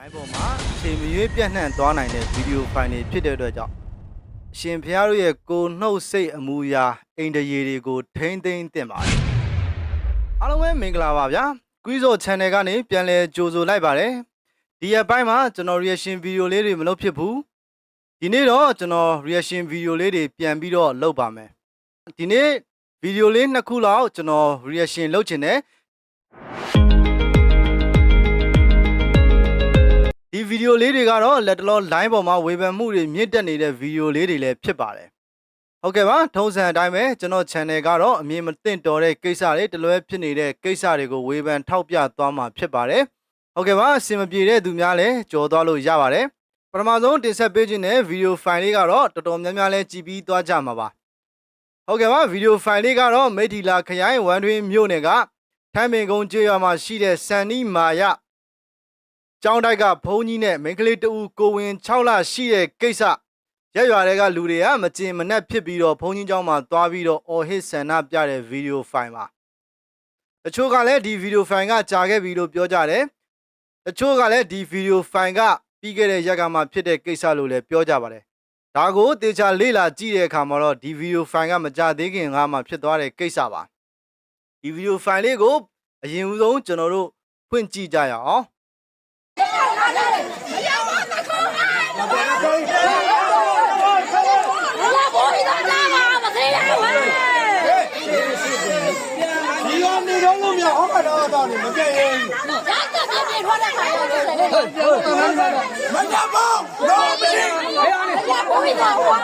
တိုင်းပေါ်မှာအချိန်မရွေးပြန့်နှံ့သွားနိုင်တဲ့ဗီဒီယိုဖိုင်တွေဖြစ်တဲ့အတွက်ကြောင့်အရှင်ဖျားတို့ရဲ့ကိုယ်နှုတ်စိတ်အမူအရာအိန္ဒြေတွေကိုထိမ့်သိမ့်တင်ပါတယ်အားလုံးပဲမင်္ဂလာပါဗျာကွီးဇော် channel ကနေပြန်လည်ကြိုဆိုလိုက်ပါတယ်ဒီရက်ပိုင်းမှာကျွန်တော် reaction video လေးတွေမလုပ်ဖြစ်ဘူးဒီနေ့တော့ကျွန်တော် reaction video လေးတွေပြန်ပြီးတော့လုပ်ပါမယ်ဒီနေ့ဗီဒီယိုလေးနှစ်ခုလောက်ကျွန်တော် reaction လုပ်ချင်တယ် ဗီဒီယိုလေးတွေကတော့လက်တလော line ပေါ်မှာဝေဖန်မှုတွေမြင့်တက်နေတဲ့ဗီဒီယိုလေးတွေလည်းဖြစ်ပါတယ်။ဟုတ်ကဲ့ပါထုံးစံအတိုင်းပဲကျွန်တော် channel ကတော့အမြင်မသင့်တော်တဲ့ကိစ္စတွေတလွဲဖြစ်နေတဲ့ကိစ္စတွေကိုဝေဖန်ထောက်ပြသွားမှာဖြစ်ပါတယ်။ဟုတ်ကဲ့ပါအဆင်မပြေတဲ့သူများလည်းကြော်သွားလို့ရပါတယ်။ပထမဆုံးတင်ဆက်ပေးခြင်းတဲ့ဗီဒီယိုဖိုင်လေးကတော့တော်တော်များများလဲကြည်ပြီးသွားကြမှာပါ။ဟုတ်ကဲ့ပါဗီဒီယိုဖိုင်လေးကတော့မိထီလာခရိုင်ဝမ်တွင်မြို့နယ်ကထမ်းပင်ကုန်းကျေးရွာမှာရှိတဲ့စန်နီမာယ ကျောင်းတိုက်ကဘုန်းကြီးနဲ့မိန်းကလေးတဦးကိုဝင်6လရှိတဲ့ကိစ္စရက်ရွာတွေကလူတွေကမကျင်မနှက်ဖြစ်ပြီးတော့ဘုန်းကြီးကျောင်းမှာသွားပြီးတော့အော်ဟစ်ဆန္ဒပြတဲ့ဗီဒီယိုဖိုင်ပါတချို့ကလည်းဒီဗီဒီယိုဖိုင်ကကြာခဲ့ပြီလို့ပြောကြတယ်တချို့ကလည်းဒီဗီဒီယိုဖိုင်ကပြီးခဲ့တဲ့ရက်ကမှဖြစ်တဲ့ကိစ္စလို့လည်းပြောကြပါတယ်ဒါကိုတေချာလေ့လာကြည့်တဲ့အခါမှာတော့ဒီဗီဒီယိုဖိုင်ကမကြသေးခင်ကမှဖြစ်သွားတဲ့ကိစ္စပါဒီဗီဒီယိုဖိုင်လေးကိုအရင်ဦးဆုံးကျွန်တော်တို့ဖွင့်ကြည့်ကြရအောင် 哎呀我的妈呀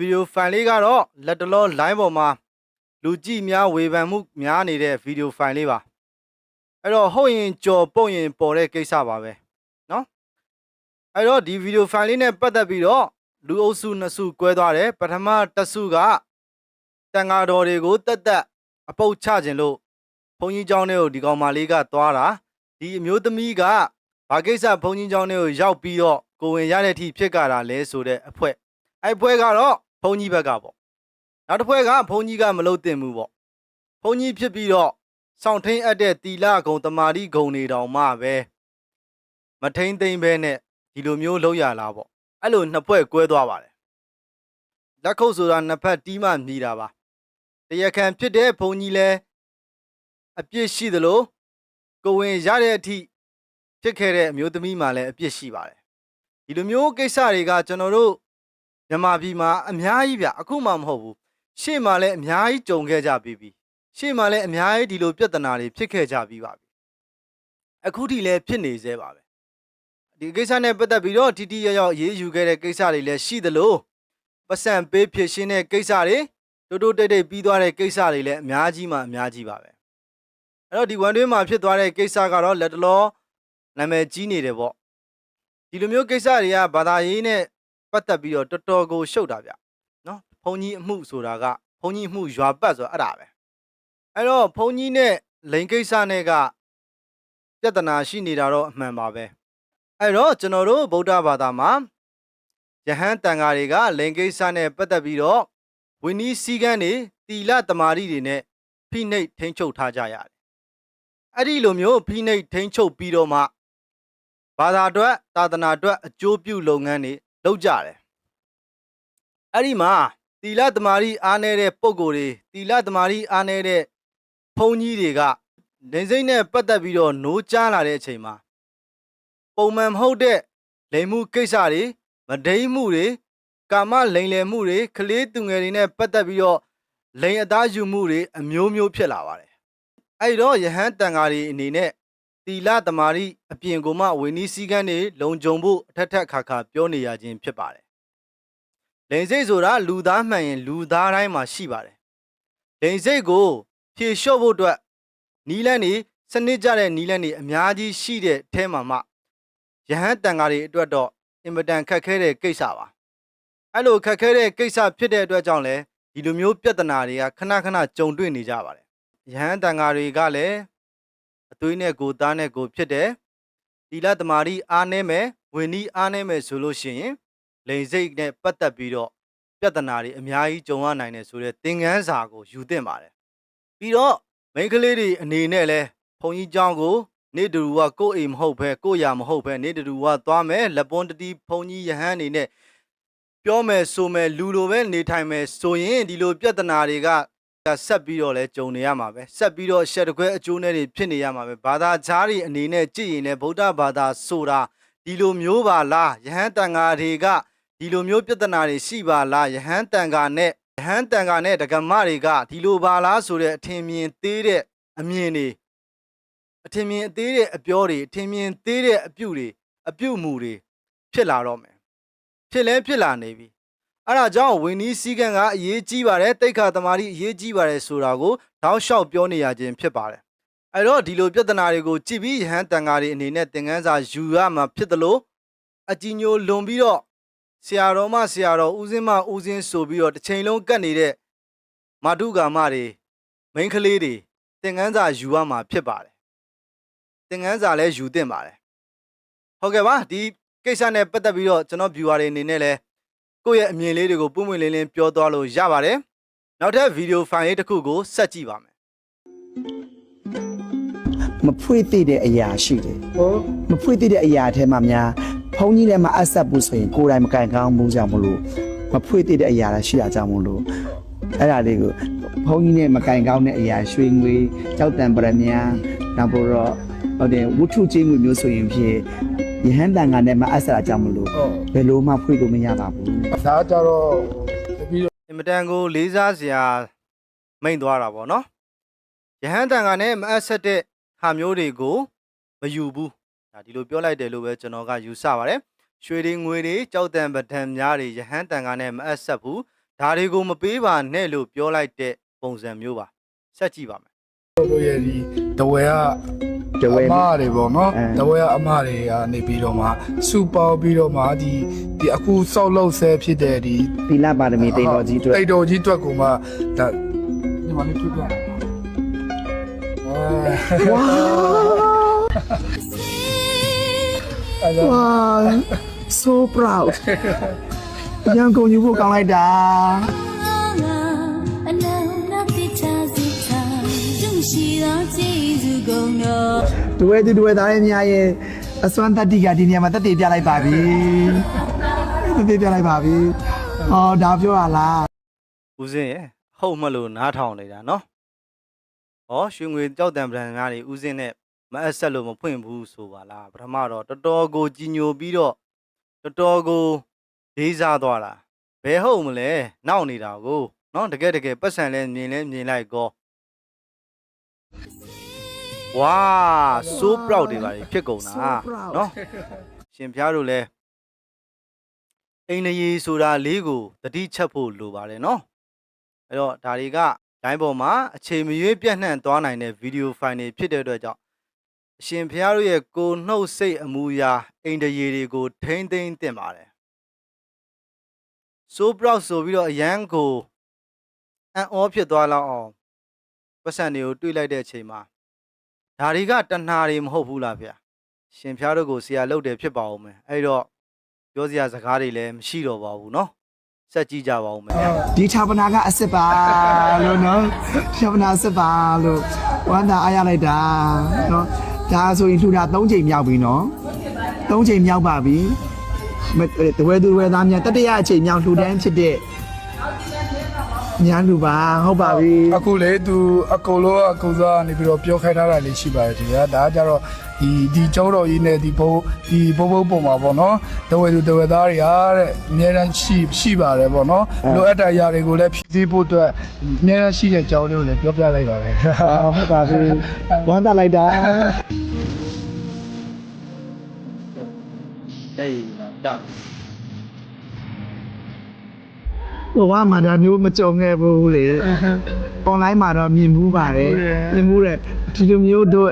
ဗီဒီယိုဖိုင်လေးကတော့လက်တလော line ပေါ်မှာလူကြည့်များဝေဖန်မှုများနေတဲ့ဗီဒီယိုဖိုင်လေးပါအဲ့တော့ဟုတ်ရင်ကြော်ပုတ်ရင်ပေါ်တဲ့ကိစ္စပါပဲเนาะအဲ့တော့ဒီဗီဒီယိုဖိုင်လေးနဲ့ပတ်သက်ပြီးတော့လူအုပ်စုနှစ်စု꿰သွားတယ်ပထမတစ်စုကတန်ဃာတော်တွေကိုတက်တက်အပုတ်ချခြင်းလို့ဘုန်းကြီးเจ้าတွေကိုဒီကောင်မလေးကသွားတာဒီအမျိုးသမီးကဘာကိစ္စဘုန်းကြီးเจ้าတွေကိုရောက်ပြီးတော့ကိုဝင်ရတဲ့အထိဖြစ်ကြတာလဲဆိုတဲ့အဖွဲ အဲ့ဖွဲကတော့ ဘုံကြီးဘက်ကပေါ့နောက်တစ်ဖွဲကဘုံကြီးကမလုတ်တင်ဘူးပေါ့ဘုံကြီးဖြစ်ပြီးတော့စောင့်ထိန်အပ်တဲ့တီလာကုံတမာတိဂုံနေတောင်မှပဲမထိန်သိမ့်ပဲနဲ့ဒီလိုမျိုးလောက်ရလားပေါ့အဲ့လိုနှစ်ဖွဲကွဲသွားပါတယ်လက်ခုပ်ဆိုတာနှစ်ဖက်တီးမှမြည်တာပါတရားခံဖြစ်တဲ့ဘုံကြီးလဲအပြစ်ရှိသလိုကိုဝင်ရတဲ့အထိဖြစ်ခဲ့တဲ့အမျိုးသမီးမှလည်းအပြစ်ရှိပါတယ်ဒီလိုမျိုးကိစ္စတွေကကျွန်တော်တို့ မြန်မာပြည်မှာအများကြီးဗျအခုမှမဟုတ်ဘူးရှေ့မှာလည်းအများကြီးကြုံခဲ့ကြပြီးပြီရှေ့မှာလည်းအများကြီးဒီလိုပြဿနာတွေဖြစ်ခဲ့ကြပြီးပါပြီအခုထိလည်းဖြစ်နေသေးပါပဲဒီကိစ္စနဲ့ပတ်သက်ပြီးတော့တီတီရောက်ရောက်ရေးယူခဲ့တဲ့ကိစ္စတွေလည်းရှိသလိုပတ်စံပေးဖြစ်ရှင်းတဲ့ကိစ္စတွေတိုးတိုးတိတ်တိတ်ပြီးသွားတဲ့ကိစ္စတွေလည်းအများကြီးမှအများကြီးပါပဲအဲ့တော့ဒီဝန်တွင်းမှာဖြစ်သွားတဲ့ကိစ္စကတော့လက်တလောနာမည်ကြီးနေတယ်ပေါ့ဒီလိုမျိုးကိစ္စတွေကဘာသာရေးနဲ့ ပတ်သက်ပြီးတော့တော်တော်ကိုရှုပ်တာဗျနော်ဘုံကြီးအမှုဆိုတာကဘုံကြီးအမှုရွာပတ်ဆိုတာအဲ့ဒါပဲအဲ့တော့ဘုံကြီးနဲ့လိန်ကိစ္စနဲ့ကပြဿနာရှိနေတာတော့အမှန်ပါပဲအဲ့တော့ကျွန်တော်တို့ဗုဒ္ဓဘာသာမှာယဟန်တန်ဃာတွေကလိန်ကိစ္စနဲ့ပတ်သက်ပြီးတော့ဝိနည်းစည်းကမ်းတွေတီလတမာရီတွေနဲ့ဖိနှိပ်ထိန်းချုပ်ထားကြရတယ်အဲ့ဒီလိုမျိုးဖိနှိပ်ထိန်းချုပ်ပြီးတော့မှဘာသာအတွက်သာသနာအတွက်အကျိုးပြုလုပ်ငန်းတွေ လောက်ကြတယ်အဲ့ဒီမှာတီလသမารီအားနေတဲ့ပုံကိုယ်တွေတီလသမารီအားနေတဲ့ဘုန်းကြီးတွေက နေစိမ့်နဲ့ပတ်သက်ပြီးတော့နိုးကြားလာတဲ့အချိန်မှာပုံမှန်မဟုတ်တဲ့လိမ်မှုကိစ္စတွေမဒိမ့်မှုတွေကာမလိမ်လည်မှုတွေကလေးသူငယ်တွေနဲ့ပတ်သက်ပြီးတော့လိမ်အသားယူမှုတွေအမျိုးမျိုးဖြစ်လာပါတယ်အဲ့ဒီတော့ယဟန်တန်ဃာတွေအနေနဲ့ တီလာတမာရီအပြင်ကိုမှဝေနီးစည်းကမ်းတွေလုံခြုံဖို့အထက်ထက်ခါခါပြောနေရခြင်းဖြစ်ပါတယ်လိန်စိတ်ဆိုတာလူသားမှန်ရင်လူသားတိုင်းမှာရှိပါတယ်လိန်စိတ်ကိုဖြေလျှော့ဖို့အတွက်နီးလန်းနေစနစ်ကြတဲ့နီးလန်းနေအများကြီးရှိတဲ့အထဲမှာမှယဟန်တန်ဃာတွေအတွက်တော့အင်မတန်ခက်ခဲတဲ့ကိစ္စပါအဲ့လိုခက်ခဲတဲ့ကိစ္စဖြစ်တဲ့အတွက်ကြောင့်လဲဒီလိုမျိုးပြဿနာတွေကခဏခဏကြုံတွေ့နေကြပါတယ်ယဟန်တန်ဃာတွေကလည်း အသွေးနဲ့ကိုယ်သားနဲ့ကိုယ်ဖြစ်တယ်တီလသမารီအားနေမယ်ဝင်နီးအားနေမယ်ဆိုလို့ရှိရင်လိန်စိတ်နဲ့ပတ်သက်ပြီးတော့ပြဿနာတွေအများကြီးကြုံရနိုင်တယ်ဆိုတဲ့သင်ခန်းစာကိုယူသင့်ပါတယ်ပြီးတော့ မိန်းကလေးတွေအနေနဲ့လဲဘုံကြီးเจ้าကိုနေတူကကိုယ့်အိမ်မဟုတ်ဘဲကိုယ့်ယာမဟုတ်ဘဲနေတူကသွားမယ်လက်ပွန်းတတိဘုံကြီးယဟန်အနေနဲ့ပြောမယ်ဆိုမယ်လူလိုပဲနေထိုင်မယ်ဆိုရင်ဒီလိုပြဿနာတွေက ဆက်ပြီးတော့လဲကြုံနေရမှာပဲဆက်ပြီးတော့ရှက်တခွဲအကျိုးနဲ့တွေဖြစ်နေရမှာပဲဘာသာခြားတွေအနေနဲ့ကြည့်ရင်လဲဗုဒ္ဓဘာသာဆိုတာဒီလိုမျိုးပါလားယဟန်တန်ဃာတွေကဒီလိုမျိုးပြဿနာတွေရှိပါလားယဟန်တန်ဃာနဲ့ယဟန်တန်ဃာနဲ့ဒကမတွေကဒီလိုပါလားဆိုတဲ့အထင်မြင်သေးတဲ့အမြင်တွေအထင်မြင်သေးတဲ့အပြောတွေအထင်မြင်သေးတဲ့အပြုတွေအပြုမူတွေဖြစ်လာတော့မယ်ဖြစ်လဲဖြစ်လာနေပြီ အဲ့ဒါကြောင့်ဝင်းနီးစည်းကမ်းကအရေးကြီးပါတယ်တိတ်ခါသမารီအရေးကြီးပါတယ်ဆိုတာကိုတောက်လျှောက်ပြောနေရခြင်းဖြစ်ပါတယ်အဲ့တော့ဒီလိုပြဿနာတွေကိုကြည့်ပြီးယဟန်တန်ဃာတွေအနေနဲ့သင်ခန်းစာယူရမှာဖြစ်တယ်လို့အကြည်ညိုလွန်ပြီးတော့ဆရာတော်မဆရာတော်ဦးစင်းမဦးစင်းဆိုပြီးတော့တစ်ချိန်လုံးကတ်နေတဲ့မာတုကာမတွေမိန်းကလေးတွေသင်ခန်းစာယူရမှာဖြစ်ပါတယ်သင်ခန်းစာလည်းယူသင့်ပါတယ်ဟုတ်ကဲ့ပါဒီကိစ္စနဲ့ပတ်သက်ပြီးတော့ကျွန်တော် viewer တွေအနေနဲ့လည်း ကိုယ့်ရဲ့အမြင်လေးတွေကိုပုံမှန်လင်းလင်းပြောသွားလို့ရပါတယ်နောက်ထပ်ဗီဒီယိုဖိုင်လေးတစ်ခုကိုဆက်ကြည့်ပါမယ်မဖွေ့သေးတဲ့အရာရှိတယ်ဟုတ်မဖွေ့သေးတဲ့အရာအထဲမှာများဘုန်းကြီးလည်းမအပ်ဆက်ဘူးဆိုရင်ကိုယ်တိုင်မကန်ကောင်းဘူးကြောင့်မလို့မဖွေ့သေးတဲ့အရာလည်းရှိတာကြောင့်မလို့အဲ့ဒါလေးကိုဘုန်းကြီးနဲ့မကန်ကောင်းတဲ့အရာရွှေငွေကြောက်တံပရမညာနောက်ပြီးတော့ဟုတ်တယ်ဝုထုချင်းငွေမျိုးဆိုရင်ဖြစ် ယဟန်တန်ကနဲ့မအပ်ဆက်တာကြောင့်မလို့ဟုတ်ဘယ်လိုမှဖွေ့လို့မရပါဘူးဒါကြတော့ပြီးတော့အင်မတန်ကိုလေးစားစရာမိန်သွားတာပေါ့နော်ယဟန်တန်ကနဲ့မအပ်ဆက်တဲ့ဟာမျိုးတွေကိုမယူဘူးဒါဒီလိုပြောလိုက်တယ်လို့ပဲကျွန်တော်ကယူဆပါတယ်ရွှေတွေငွေတွေကြောက်တံပဒံများတွေယဟန်တန်ကနဲ့မအပ်ဆက်ဘူးဒါတွေကိုမပေးပါနဲ့လို့ပြောလိုက်တဲ့ပုံစံမျိုးပါဆက်ကြည့်ပါမယ်တို့ရဲ့ဒီတဝဲက တဝဲအမတွေပေါ့နော်အဲတဝဲကအမတွေကနေပြီးတော့မှစူပေါပြီးတော့မှဒီဒီအခုစောက်လောက်ဆဲဖြစ်တဲ့ဒီသီလပါရမီတိတ်တော်ကြီးအတွက်တိတ်တော်ကြီးအတွက်ကိုမှဒါဒီမှာလေးထွေးပြအဲဝါအဲ့တော့ဝါ so proud ရန်ကုန်ယူဖို့ကောင်းလိုက်တာ ဒွဲသူဒွဲသားရဲ့များရဲ့အစွမ်းတတ္တိကဒီနေရာမှာတက်တည်ပြလိုက်ပါပြီတက်တည်ပြလိုက်ပါပြီဟောဒါပြောရလားဦးစင်းရဲ့ဟုတ်မလို့နားထောင်နေတာနော်ဟောရွှေငွေကြောက်တံပဒံများတွေဦးစင်းနဲ့မအပ်ဆက်လို့မဖွင့်ဘူးဆိုပါလားပထမတော့တော်တော်ကိုကြီးညိုပြီးတော့တော်တော်ကိုလေးစားသွားတာဘယ်ဟုတ်မလဲနောက်နေတာကိုနော်တကယ်တကယ်ပတ်စံလဲမြင်လဲမြင်လိုက်ကော ဝါ so proud တွေပါလေဖြစ်ကုန်တာနော်ရှင်ဖျားတို့လဲအိန္ဒြေဆိုတာလေးကိုတတိချက်ဖို့လိုပါတယ်နော်အဲ့တော့ဒါတွေကဒိုင်းပေါ်မှာအချိန်မရွေးပြန့်နှံ့သွားနိုင်တဲ့ဗီဒီယိုဖိုင်တွေဖြစ်တဲ့အတွက်ကြောင့်အရှင်ဖျားတို့ရဲ့ကိုယ်နှုတ်စိတ်အမူအရာအိန္ဒြေတွေကိုထိမ့်သိမ့်တင်ပါတယ် so proud ဆိုပြီးတော့အရန်ကိုအံ့ဩဖြစ်သွားလောက်အောင်ပတ်စံတွေကိုတွေးလိုက်တဲ့အချိန်မှာ ဒါတွေကတဏှာတွေမဟုတ်ဘူးလားဗျာရှင်ဖျားတို့ကိုဆရာလုပ်တယ်ဖြစ်ပါဦးမယ်အဲ့တော့ပြောစရာစကားတွေလည်းမရှိတော့ပါဘူးเนาะဆက်ကြည့်ကြပါဦးမယ် ဒီဌာပနာကအစ်စ်ပါလို့နော်ဌာပနာအစ်စ်ပါလို့ဝမ်းသာအားရလိုက်တာနော်ဒါဆိုရင်ထူတာ၃ချိန်မြောက်ပြီနော်၃ချိန်မြောက်ပါပြီမတဝဲသူဝဲသားများတတိယအချိန်မြောက်လှူဒန်းဖြစ်တဲ့ ညာလူပါဟုတ်ပါပြီအခုလေသူအကုန်လုံးအကုန်စားနေပြီးတော့ပြောခိုင်းထားတာလေးရှိပါတယ်ဒီကဒါကကြတော့ဒီဒီကျောင်းတော်ကြီးနဲ့ဒီဘုံဒီဘုံဘုံပုံမှာပေါ့နော်တဝဲသူတဝဲသားတွေကတဲ့အများတန်းရှိရှိပါတယ်ပေါ့နော်လိုအပ်တဲ့အရာတွေကိုလည်းဖြည့်ဆည်းဖို့အတွက်အများတန်းရှိတဲ့ကျောင်းလေးကိုလည်းပြောပြလိုက်ပါမယ်အာဟုတ်ပါပြီဝမ်းသာလိုက်တာ ဟိုကမှဒါမျိုးမကြုံခဲ့ဘူးလေ online မှာတော့မြင်မှုပါတယ်မြင်မှုတယ်ဒီလိုမျိုးတို့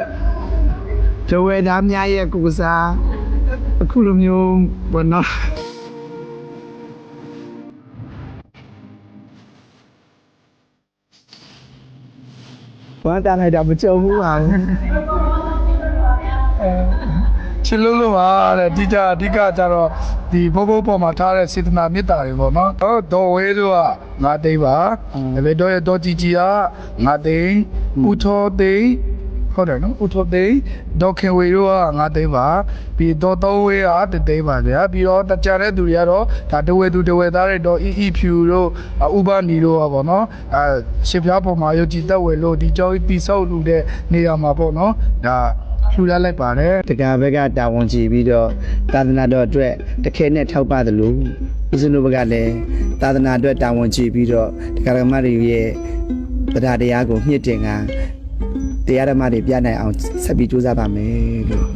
ဂျဝဲသားများရဲ့ကိုယ်စားအခုလိုမျိုးဘောနော်ဘာတန်းလိုက်တာမကြုံဘူးပါဘူး ချစ်လို့လို့ပါတဲ့ဒီကြအဓိကကြတော့ဒီဘုံဘုံပေါ်မှာထားတဲ့စေတနာမေတ္တာတွေပေါ့နော်တော့ဒေါ်ဝဲတို့ကငါသိမ်းပါဒါပေမဲ့ဒေါ်ရဲ့ဒေါ်ကြီးကြီးကငါသိမ်းဦးထောသိမ်းဟုတ်တယ်နော်ဦးထောသိမ်းဒေါ်ခင်ဝေတို့ကငါသိမ်းပါပြီးဒေါ်သုံးဝေကတသိမ်းပါဗျာပြီးတော့တကြတဲ့သူတွေကတော့ဒါတဝဲသူတဝဲသားတွေဒေါ်အီအီဖြူတို့ဥပနီတို့ကပေါ့နော်အဲရှစ်ပြားပေါ်မှာယုတ်ကြည်သက်ဝဲလို့ဒီကြောင်းတိဆောက်လူတဲ့နေရာမှာပေါ့နော်ဒါ လှူလာလိုက်ပါတယ်တက္ကဘက်ကတာဝန်ကြည့်ပြီးတော့သာသနာတော်အတွက်တခဲနဲ့ထောက်ပတယ်လို့ဦးဇင်းတို့ဘက်ကလည်းသာသနာအတွက်တာဝန်ကြည့်ပြီးတော့တက္ကရာမတွေရဲ့တရားတရားကိုမြင့်တင်ကတရားဓမ္မတွေပြနိုင်အောင်ဆက်ပြီးကြိုးစားပါမယ်လို့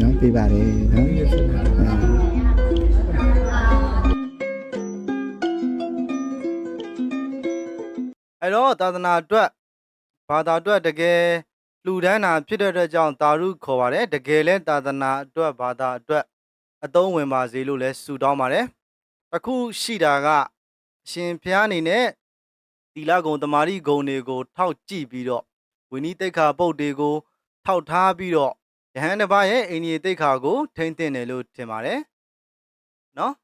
နော်ပြပါတယ်နော်အဲ့တော့သာသနာအတွက်ဘာသာအတွက်တကယ် လှူဒန်းတာဖြစ်တဲ့အတွက်ကြောင့်တာရုခေါ်ပါတယ်တကယ်လဲသာသနာအတွက်ဘာသာအတွက်အသုံးဝင်ပါစေလို့လဲဆုတောင်းပါတယ်အခုရှိတာကအရှင်ဘုရားအနေနဲ့သီလဂုံတမာရီဂုံတွေကို ထောက်ကြည့်ပြီးတော့ဝိနည်းတိတ်ခါပုတ်တွေကို ထောက်ထားပြီးတော့ယဟန်တစ်ပါးရဲ့အိန္ဒိယတိတ်ခါကို ထိမ့်တင်တယ်လို့ထင်ပါတယ်နော်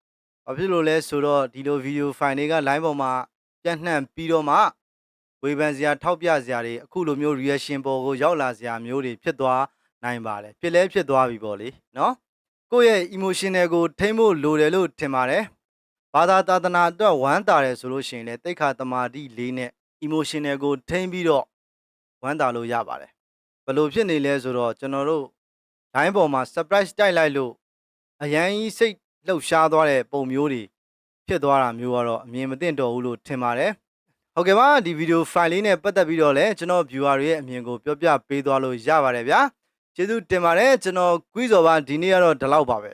ဘာဖြစ်လို့လဲဆိုတော့ဒီလိုဗီဒီယိုဖိုင်တွေက line ပေါ်မှာပြန့်နှံ့ပြီးတော့မှ ဝေဖန်စရာထောက်ပြစရာတွေအခုလိုမျိုး reaction ပေါ်ကိုရောက်လာစရာမျိုးတွေဖြစ်သွားနိုင်ပါတယ်ဖြစ်လဲဖြစ်သွားပြီပေါ့လေနော်ကိုယ့်ရဲ့ emotional ကိုထိမ့်ဖို့လိုတယ်လို့ထင်ပါတယ်ဘာသာသာသနာအတွက်ဝမ်းသာတယ်ဆိုလို့ရှိရင်လည်းတိတ်ခါတမာတိလေးနဲ့ emotional ကိုထိမ့်ပြီးတော့ဝမ်းသာလို့ရပါတယ်ဘယ်လိုဖြစ်နေလဲဆိုတော့ကျွန်တော်တို့ line ပေါ်မှာ surprise တိုက်လိုက်လို့အရန်ကြီးစိတ်လှုပ်ရှားသွားတဲ့ပုံမျိုးတွေဖြစ်သွားတာမျိုးကတော့အမြင်မသင့်တော်ဘူးလို့ထင်ပါတယ် ဟုတ်ကဲ့ပါဒီဗီဒီယိုဖိုင်လေးနဲ့ပတ်သက်ပြီးတော့လည်းကျွန်တော် viewer တွေရဲ့အမြင်ကိုပြောပြပေးသွားလို့ရပါတယ်ဗျာကျေးဇူးတင်ပါတယ်ကျွန်တော်ကွီးစော်ပါဒီနေ့ကတော့ဒီလောက်ပါပဲ